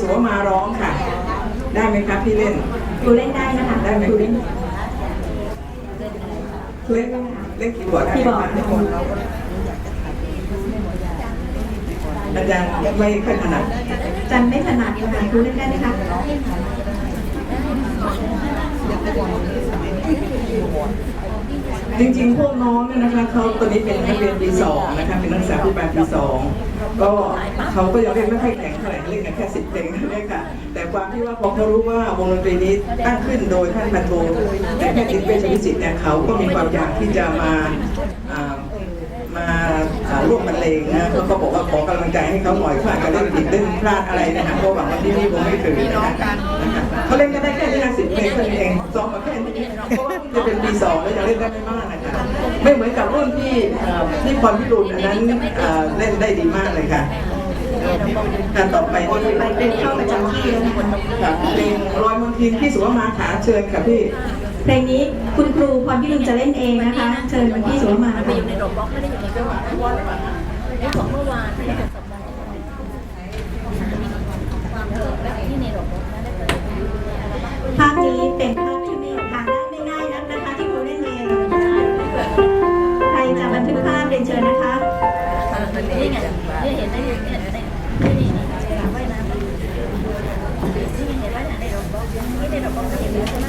สวมาร้องค่ะ ได้ไหมคะพี่เล่นครูเล่นได้นะคะได้ไหมครูเล่นเล่นเล่นคีย์บอร์ดได้คีย์ไหมบอร์ดคะอาจารย์ไม่ค่อยถนัดจันไม่ถนัดค่ะครูเล่นได้ไหมคะ จริงๆ พวกน้องเนี่ยนะคะเขาตอนนี้เป็นนักเรียนปีสองนะคะเป็นนักศึกษาผู้บาลปีสองก็เขาก็ยังเล่นไม่ค่อยแข็งเท่าไหร่เล่นกันแค่สิบเพลงเท่นั้นค่ะ แต่ความที่ว่าพอเขารู้ว่าวงดนตรีนี้ตั้งขึ้นโดยท่านพันโทแต่แพทย์ทิพย์เวชวิจิตเนี่ยเขาก็มีความอยากที่จะมามาร่วมบรรเลงนะแล้วก็บอกว่าขอกำลังใจให้เขาหน่อยเขาอาจจะเล่นผิดเล่นพลาดอะไรนะคะก็หวังว่าที่นี่คงไม่ถึงนะคะ ละสิบเพลงเท่านั้นเองซ้อมมาแค่นี้เพราะว่าจะเป็นปีสองแล้วยังเล่นได้ไม่มากนะคะไม่เหมือนกับรุ่นที่ที่พรพิรุณอันนั้นเล่นได้ดีมากเลยค่ะการต่อไปที่ไปเป็นเข้าประจำที่แล้วนะค่ะเพลงรอยมนทินพี่สุวมาขาเชิญค่ะพี่เพลงนี้คุณครูพรพิรุณจะเล่นเองนะคะ เชิญคุณพี่สุวมาค่ะอยู่ในโดมบล็อกไม่ได้อยู่ในเรื่องไอ้ของเมื่อวาน ชิญนะคะนี่ไงนี่เห็นได้เนี่ยเนี่ยนี่นี่นี่สนามว่ายน้ำนี่เห็นว่าเนี่ยในโดมบอกนี่ในโดมบอกเห็นแล้วใช่ไหม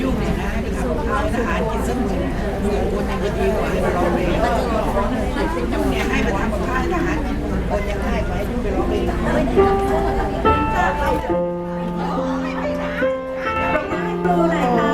ยุ่งเลยนะไปทำข้าวทหารกินสักหนึ่งหมื่นคนยังดีกว่าให้มาร้องเพลงเนี่ยให้มาทำกับข้าวให้ทหารกินคนยังง่ายกว่าให้พูดไปร้องเลย